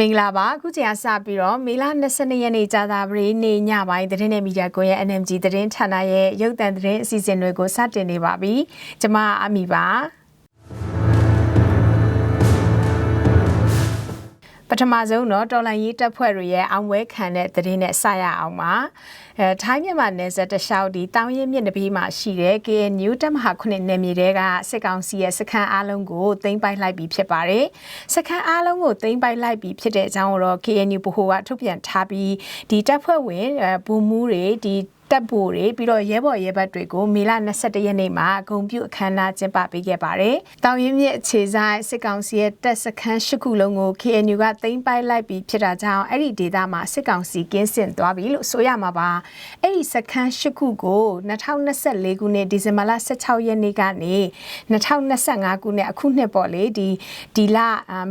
မင်္ဂလာပါအခုချိန်ကစပြီးတော့မေလ22ရက်နေ့ကြာသပတေးနေ့ညပိုင်းသတင်းနဲ့မီဒီယာကွန်ရဲ့ NMG သတင်းဌာနရဲ့ရုပ်သံသတင်းအစီအစဉ်တွေကိုစတင်နေပါပြီကျွန်မအမီပါ ပထမဆုံးတော့တော်လန်ရေးတပ်ဖွဲ့တွေရဲ့အောင်ပွဲခံတဲ့သတင်းနဲ့စရအောင်ပါအဲထိုင်းမြန်မာနယ်စပ်တလျှောက်ဒီတောင်ရင်မြစ်နဘေးမှာရှိတဲ့ KNU တပ်မဟာ9နယ်မြေတွေကစစ်ကောင်စီရဲ့စခန်းအားလုံးကိုသိမ်းပိုက်လိုက်ပြီးဖြစ်ပါတယ်စခန်းအားလုံးကိုသိမ်းပိုက်လိုက်ပြီးဖြစ်တဲ့အကြောင်းကိုတော့ KNU ဗဟိုကထုတ်ပြန်ထားပြီးဒီတပ်ဖွဲ့ဝင်ဘူမူးတွေဒီ တပ်ဖို့တွေပြီးတော့ရဲဘော်ရဲဘက်တွေကိုမေလ22ရက်နေ့မှာဂုံပြုအခမ်းအနားကျင်းပပေးခဲ့ပါတယ်။တောင်ရင်မြစ်အခြေဆိုင်စစ်ကောင်စီရဲ့တပ်စခန်း၈ခုလုံးကို KNU ကသိမ်းပိုက်လိုက်ပြီးဖြစ်တာကြောင့်အဲ့ဒီဒေသမှာစစ်ကောင်စီကင်းစင်သွားပြီလို့ဆိုရမှာပါ။အဲ့ဒီစခန်း၈ခုကို2024ခုနှစ်ဒီဇင်ဘာလ16ရက်နေ့ကနေ2025ခုနှစ်အခုနှစ်ပေါ့လေဒီဒီလ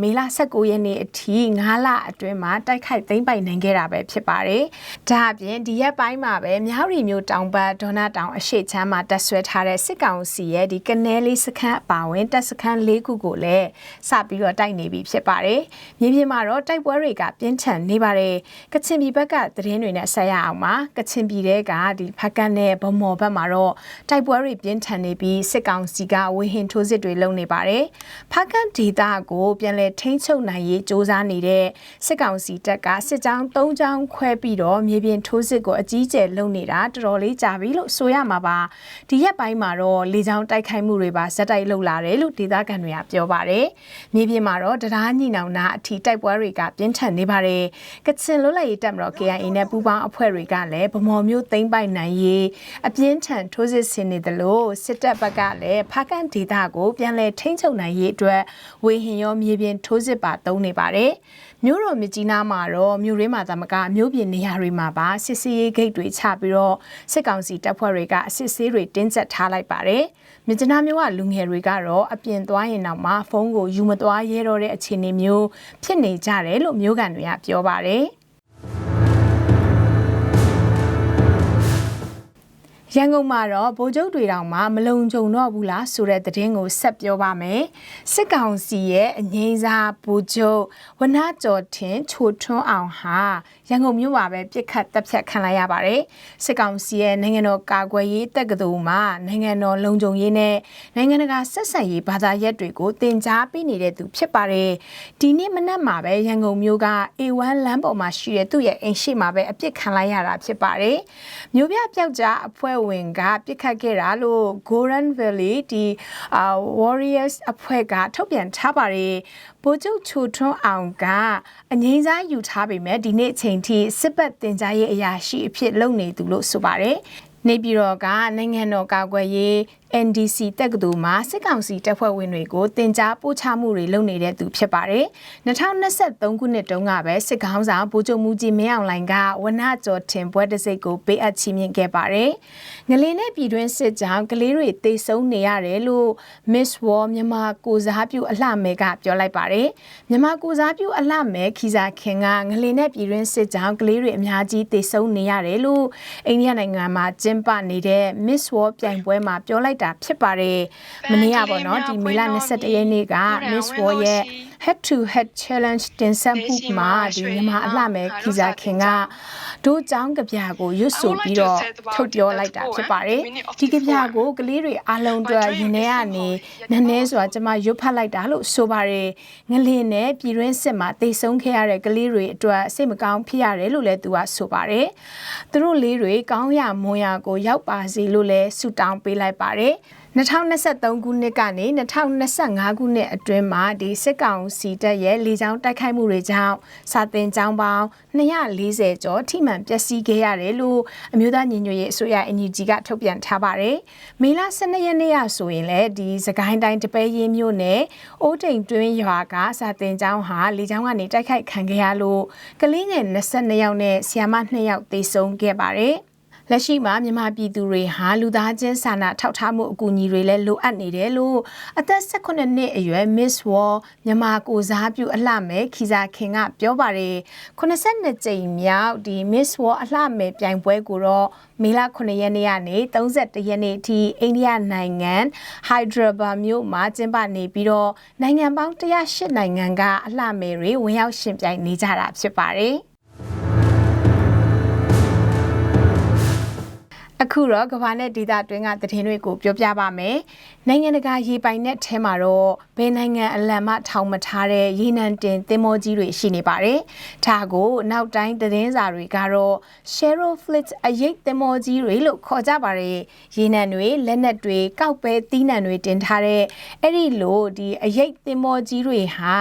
မေလ19ရက်နေ့အထိ9လအတွင်းမှာတိုက်ခိုက်သိမ်းပိုက်နိုင်ခဲ့တာပဲဖြစ်ပါတယ်။ဒါအပြင်ဒီရက်ပိုင်းမှာပဲမြောက်ရီမျိုးတောင်ဘက်ဒေါနာတောင်အရှိချမ်းမှာတက်ဆွဲထားတဲ့စစ်ကောင်စီရဲ့ဒီကနေလေးစခန်းအပါဝင်တပ်စခန်း၄ခုကိုလည်းစပြီးတော့တိုက်နေပြီဖြစ်ပါတယ်။မြေပြင်မှာတော့တိုက်ပွဲတွေကပြင်းထန်နေပါတယ်။ကချင်ပြည်ဘက်ကသတင်းတွေနဲ့ဆက်ရအောင်ပါ။ကချင်ပြည်တဲကဒီဖကန်နဲ့ဗမော်ဘက်မှာတော့တိုက်ပွဲတွေပြင်းထန်နေပြီးစစ်ကောင်စီကဝေဟင်ထိုးစစ်တွေလုပ်နေပါတယ်။ဖကန်ဒေသကိုပြန်လည်ထိန်းချုပ်နိုင်ရေးစ조사နေတဲ့စစ်ကောင်စီတပ်ကစစ်ကြောင်း၃ကြောင်းခွဲပြီးတော့မြေပြင်ထိုးစစ်ကိုအကြီးကျယ်လုပ်နေတာတော်တော်လေးကြာပြီလို့ဆိုရမှာပါဒီရက်ပိုင်းမှာတော့လေကြောင်းတိုက်ခိုက်မှုတွေပါဇက်တိုက်လုပ်လာတယ်လို့ဒေသခံတွေကပြောပါတယ်မြေပြင်မှာတော့တရားညှိနှောင်နာအထီတိုက်ပွဲတွေကပြင်းထန်နေပါတယ်ကချင်လွတ်လပ်ရေးတပ်မတော် KIA နဲ့ပူးပေါင်းအဖွဲ့တွေကလည်းဗမော်မျိုးသိမ်းပိုက်နိုင်ရေးအပြင်းထန်ထိုးစစ်ဆင်နေတယ်လို့စစ်တပ်ဘက်ကလည်းဖားကန်ဒေသကိုပြန်လည်ထိန်းချုပ်နိုင်ရေးအတွက်ဝေဟင်ရောမြေပြင်ထိုးစစ်ပါသုံးနေပါတယ် မြို့တော်မြကြီးနားမှာတော့မြို့ရင်းမှာသမကမြို့ပြင်နေရာတွေမှာပါစစ်စီးရေးဂိတ်တွေချပြီးတော့စစ်ကောင်စီတပ်ဖွဲ့တွေကအစစ်ဆေးတွေတင်းကျပ်ထားလိုက်ပါတယ်။မြစ်နာမျိုးကလူငယ်တွေကတော့အပြင်သွားရင်တော့မှဖုန်းကိုယူမသွားရဲတော့တဲ့အခြေအနေမျိုးဖြစ်နေကြတယ်လို့မျိုးကန်တွေကပြောပါတယ်။ ရန်ကုန်မှာတော့ဗိုလ်ချုပ်တွေတောင်မှမလုံခြုံတော့ဘူးလားဆိုတဲ့သတင်းကိုဆက်ပြောပါမယ်စစ်ကောင်စီရဲ့အငိမ့်စားဗိုလ်ချုပ်ဝနကျော်ထင်ချိုထွန်းအောင်ဟာရန်ကုန်မြို့မှာပဲပြစ်ခတ်တပ်ဖြတ်ခံလိုက်ရပါတယ်စစ်ကောင်စီရဲ့နိုင်ငံတော်ကာကွယ်ရေးတပ်ကတော်မှာနိုင်ငံတော်လုံခြုံရေးနဲ့နိုင်ငံတကာဆက်ဆံရေးဘာသာရပ်တွေကိုတင် जा ပေးနေတဲ့သူဖြစ်ပါတယ်ဒီနေ့မနက်မှာပဲရန်ကုန်မြို့က A1 လမ်းပေါ်မှာရှိတဲ့သူ့ရဲ့အိမ်ရှိမှာပဲအပြစ်ခံလိုက်ရတာဖြစ်ပါတယ်မြို့ပြပျောက်ကြားအဖွဲ့ဝင်ကပြစ်ခတ်ခဲ့တာလို့ Golden Valley ဒီ Warriors အဖွဲ့ကထုတ်ပြန်ထားပါတယ်ဗိုလ်ချုပ်ချိုထွန်းအောင်ကအငိမ့်စားယူထားပေမဲ့ဒီနေ့အချိန်ထိစစ်ပတ်တင်ကြားရေးအရာရှိအဖြစ်လုပ်နေသူလို့ဆိုပါတယ်နေပြည်တော်ကနိုင်ငံတော်ကာကွယ်ရေး NDC တက္ကသိုလ်မှာစစ်ကောင်စီတပ်ဖွဲ့ဝင်တွေကိုတင် जा ပို့ချမှုတွေလုပ်နေတဲ့သူဖြစ်ပါတယ်။2023ခုနှစ်တုန်းကပဲစစ်ကောင်ဆောင်ဗိုလ်ချုပ်မူကြီးမင်းအောင်လှိုင်ကဝနကျော်တင်ပွဲတစ်စိတ်ကိုပေးအပ်ချီးမြှင့်ခဲ့ပါတယ်။ငလင်းနဲ့ပြည်တွင်းစစ်ကြောင့်ကလေးတွေတေဆုံးနေရတယ်လို့ Miss War မြန်မာကိုစားပြုအလှမဲကပြောလိုက်ပါတယ်။မြန်မာကိုစားပြုအလှမဲခီစာခင်ကငလင်းနဲ့ပြည်တွင်းစစ်ကြောင့်ကလေးတွေအများကြီးတေဆုံးနေရတယ်လို့အိန္ဒိယနိုင်ငံမှာကျင်းပနေတဲ့ Miss War ပြိုင်ပွဲမှာပြောလိုက်တာဖြစ်ပါတယ်မနေ့ကပေါ့နော်ဒီမေလ21ရက်နေ့က Miss World ရဲ့ head to head challenge တင်ဆက်မှုမှာဒီမြန်မာအလှမဲ့ခီစာခင်ကဒိုးချောင်းကြပြကိုရွတ်ဆိုပြီးတော့ထုတ်ပြောလိုက်တာဖြစ်ပါတယ်ဒီကြပြကိုကလေးတွေအားလုံးအတွက်ရင်ထဲကနေနည်းနည်းဆိုတာကျွန်မရွတ်ဖတ်လိုက်တာလို့ဆိုပါတယ်ငလင်းနဲ့ပြည်တွင်းစစ်မှာတိတ်ဆုံးခဲ့ရတဲ့ကလေးတွေအတွက်စိတ်မကောင်းဖြစ်ရတယ်လို့လည်းသူကဆိုပါတယ်သူတို့လေးတွေကောင်းရမွန်ရကိုရောက်ပါစေလို့လည်းဆုတောင်းပေးလိုက်ပါတယ်2023ခုနှစ်ကနေ2025ခုနှစ်အတွင်းမှာဒီစစ်ကောင်စီတပ်ရဲ့လေကြောင်းတိုက်ခိုက်မှုတွေကြောင့်စာတင်ကျောင်းပေါင်း240ကျော်ထိမှန်ပျက်စီးခဲ့ရတယ်လို့အမျိုးသားညီညွတ်ရေးအစိုးရ NUG ကထုတ်ပြန်ထားပါတယ်။မေလ12ရက်နေ့ရဆိုရင်လည်းဒီစကိုင်းတိုင်းတပဲရင်းမြို့နယ်အိုးတိမ်တွင်းရွာကစာတင်ကျောင်းဟာလေကြောင်းကနေတိုက်ခိုက်ခံခဲ့ရလို့ကလေးငယ်22ယောက်နဲ့ဆရာမ2ယောက်သေဆုံးခဲ့ပါတယ်။ လက်ရှိမှာမြန်မာပြည်သူတွေဟာလူသားချင်းစာနာထောက်ထားမှုအကူအညီတွေလည်းလိုအပ်နေတယ်လို့အသက်18နှစ်အရွယ် Miss War မြန်မာကိုစားပြုအလှမဲ့ခီစာခင်ကပြောပါတယ်82ကြိမ်မြောက်ဒီ Miss War အလှမဲ့ပြိုင်ပွဲကိုတော့မေလ9ရက်နေ့ကနေ31ရက်နေ့အထိအိန္ဒိယနိုင်ငံဟိုက်ဒရာဘာမြို့မှာကျင်းပနေပြီးတော့နိုင်ငံပေါင်း108နိုင်ငံကအလှမဲ့တွေဝင်ရောက်ရှင်ပြိုင်နေကြတာဖြစ်ပါတယ်။ အခုတော့ကမ္ဘာနဲ့ဒေသတွင်းကသတင်းတွေကိုပြောပြပါမယ်။နိုင်ငံတကာရေပိုင်နက်ထဲမှာတော့ဘယ်နိုင်ငံအလံမထောင်မထားတဲ့ရေနံတင်သင်္ဘောကြီးတွေရှိနေပါတယ်။ဒါကိုနောက်တိုင်းသတင်းစာတွေကတော့ Sharrow Fleet အရေးသင်္ဘောကြီးတွေလို့ခေါ်ကြပါတယ်။ရေနံတွေလက်နက်တွေကောက်ပဲသီးနှံတွေတင်ထားတဲ့အဲ့ဒီလိုဒီအရေးသင်္ဘောကြီးတွေဟာ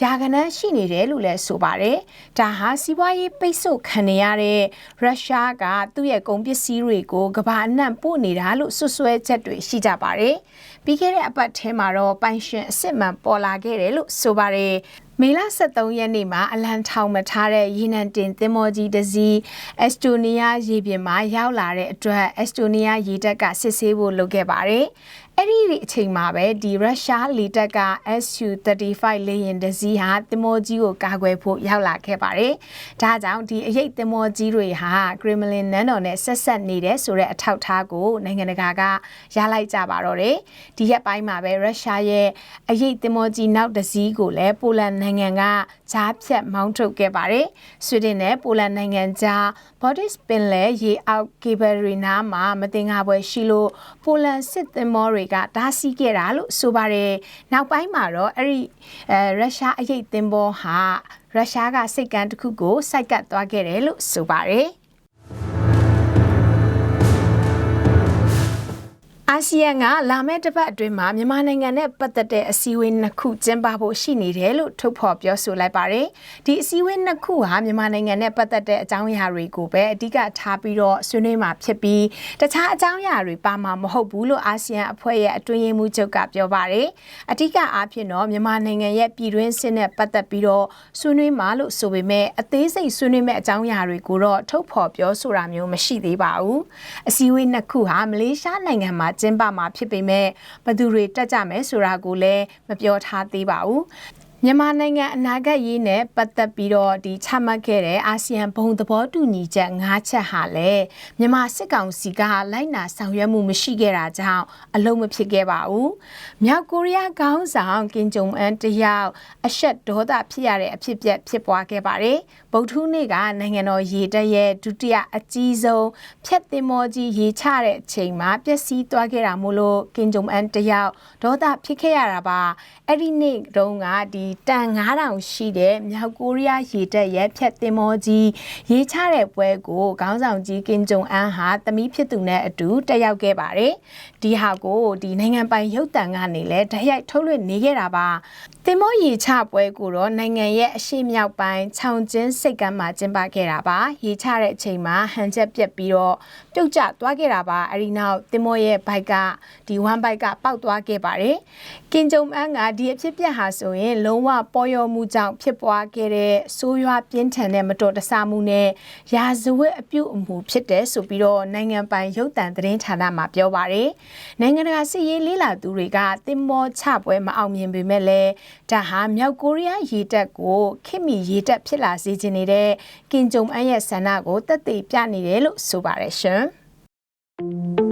ယာကနန်းရှိနေတယ်လို့လည်းဆိုပါတယ်။ဒါဟာစီးပွားရေးပိတ်ဆို့ခံနေရတဲ့ရုရှားကသူ့ရဲ့ကုန်ပစ္စည်းတွေကိုကိုကဘာအနှံ့ပို့နေတာလို့ဆွဆွဲချက်တွေရှိကြပါတယ်။ပြီးခဲ့တဲ့အပတ်ထဲမှာတော့ပိုင်ရှင်အစ်စ်မှန်ပေါ်လာခဲ့တယ်လို့ဆိုပါတယ်။ မေလ23ရက်နေ့မှာအလံထောင်မထားတဲ့ရေနံတင်သင်္ဘောကြီးတစ်စီးအက်စတိုနီးယားရေပြင်မှာရောက်လာတဲ့အတွက်အက်စတိုနီးယားရေတပ်ကစစ်ဆေးဖို့လုပ်ခဲ့ပါတယ်။အဲ့ဒီအချိန်မှာပဲဒီရုရှားလေတပ်က SU-35 လေယာဉ်တစ်စီးဟာသင်္ဘောကြီးကိုကာကွယ်ဖို့ရောက်လာခဲ့ပါတယ်။ဒါကြောင့်ဒီအရေးသင်္ဘောကြီးတွေဟာ Kremlin နန်းတော်နဲ့ဆက်ဆက်နေတဲ့ဆိုတဲ့အထောက်အထားကိုနိုင်ငံတကာကရလိုက်ကြပါတော့တယ်။ဒီရက်ပိုင်းမှာပဲရုရှားရဲ့အရေးသင်္ဘောကြီးနောက်တစ်စီးကိုလည်းပိုလန်နိုင်ငံကဂျားဖြတ်မောင်းထုတ်ခဲ့ပါတယ်။ဆွီဒင်နဲ့ပိုလန်နိုင်ငံကြားဘော်ဒစ်ပင်လယ်ရေအောက်ကေဘယ်ရီနာမှာမတင်ငါပွဲရှိလို့ပိုလန်စစ်သင်္ဘောတွေကတားဆီးခဲ့တာလို့ဆိုပါတယ်။နောက်ပိုင်းမှာတော့အဲ့ဒီအဲရုရှားအရေးသင်္ဘောဟာရုရှားကစိတ်ကမ်းတစ်ခုကိုစိုက်ကပ်သွားခဲ့တယ်လို့ဆိုပါတယ်။ အာဆီယံကလာမယ့်တစ်ပတ်အတွင်းမှာမြန်မာနိုင်ငံနဲ့ပတ်သက်တဲ့အစည်းအဝေးနှစ်ခုကျင်းပဖို့ရှိနေတယ်လို့ထုတ်ဖော်ပြောဆိုလိုက်ပါတယ်။ဒီအစည်းအဝေးနှစ်ခုဟာမြန်မာနိုင်ငံနဲ့ပတ်သက်တဲ့အကြောင်းအရာတွေကိုပဲအဓိကထားပြီးတော့ဆွေးနွေးမှာဖြစ်ပြီးတခြားအကြောင်းအရာတွေပါမှာမဟုတ်ဘူးလို့အာဆီယံအဖွဲ့ရဲ့အတွင်းရေးမှူးချုပ်ကပြောပါတယ်။အဓိကအားဖြင့်တော့မြန်မာနိုင်ငံရဲ့ပြည်တွင်းစစ်နဲ့ပတ်သက်ပြီးတော့ဆွေးနွေးမှာလို့ဆိုပေမဲ့အသေးစိတ်ဆွေးနွေးမဲ့အကြောင်းအရာတွေကိုတော့ထုတ်ဖော်ပြောဆိုတာမျိုးမရှိသေးပါဘူး။အစည်းအဝေးနှစ်ခုဟာမလေးရှားနိုင်ငံမှာကျင်းပမှာဖြစ်ပေမဲ့ဘသူတွေတက်ကြမယ်ဆိုတာကိုလည်းမပြောထားသေးပါဘူး မြန်မာနိုင်ငံအနာဂတ်ရေးနဲ့ပတ်သက်ပြီးတော့ဒီချမှတ်ခဲ့တဲ့အာဆီယံဘုံသဘောတူညီချက်၅ချက်ဟာလည်းမြန်မာစစ်ကောင်စီကလိုက်နာဆောင်ရွက်မှုမရှိခဲ့တာကြောင့်အလုံးမဖြစ်ခဲ့ပါဘူး။မြောက်ကိုရီးယားခေါင်းဆောင်ကင်ဂျုံအန်တယောက်အဆက်ဒေါသဖြစ်ရတဲ့အဖြစ်အပျက်ဖြစ်ပွားခဲ့ပါတယ်။ဗုဒ္ဓဟူးနေ့ကနိုင်ငံတော်ရေတပ်ရဲ့ဒုတိယအကြီးဆုံးဖြတ်သင်္ဘောကြီးရေချတဲ့အချိန်မှာပျက်စီးသွားခဲ့တာမို့လို့ကင်ဂျုံအန်တယောက်ဒေါသဖြစ်ခဲ့ရတာပါ။အဲ့ဒီနေ့တုန်းကဒီတန်9000ရှိတဲ့မြောက်ကိုရီးယားရေတပ်ရဲ့ဖြတ်တင်မောကြီးရေချတဲ့ပွဲကိုခေါင်းဆောင်ကြီးကင်ဂျုံအန်ဟာသမီးဖြစ်သူနဲ့အတူတက်ရောက်ခဲ့ပါတယ်။ဒီဟာကိုဒီနိုင်ငံပိုင်ရုပ်သံကနေလည်းဓာတ်ရိုက်ထုတ်လွှင့်နေခဲ့တာပါ။တင်မောရေချပွဲကိုတော့နိုင်ငံရဲ့အရှိမြောက်ပိုင်းခြောင်ကျင်းစိတ်ကမ်းမှာကျင်းပခဲ့တာပါ။ရေချတဲ့အချိန်မှာဟန်ချက်ပြက်ပြီးတော့ပြုတ်ကျသွားခဲ့တာပါ။အဲဒီနောက်တင်မောရဲ့ဘိုက်ကဒီဝမ်ဘိုက်ကပောက်သွားခဲ့ပါတယ်။ကင်ဂျုံအန်ကဒီအဖြစ်ပြက်ဟာဆိုရင်လုံးဝပေါ်ယောမှုကြောင့်ဖြစ်ပွားခဲ့တဲ့ဆိုးရွားပြင်းထန်တဲ့မတော်တဆမှုနဲ့ရာဇဝတ်အပြုအမူဖြစ်တဲ့ဆိုပြီးတော့နိုင်ငံပိုင်ရုပ်သံသတင်းဌာနမှာပြောပါတယ်။နိုင်ငံတကာစစ်ရေးလေးလာသူတွေကတင်မောချပွဲမအောင်မြင်ပေမဲ့လည်းဒါဟာမြောက်ကိုရီးယားရေတပ်ကိုခင်မီရေတပ်ဖြစ်လာစေခြင်းနေတဲ့ကင်ဂျုံအန်ရဲ့ဆန္ဒကိုတက်သိပြနေတယ်လို့ဆိုပါတယ်ရှင်။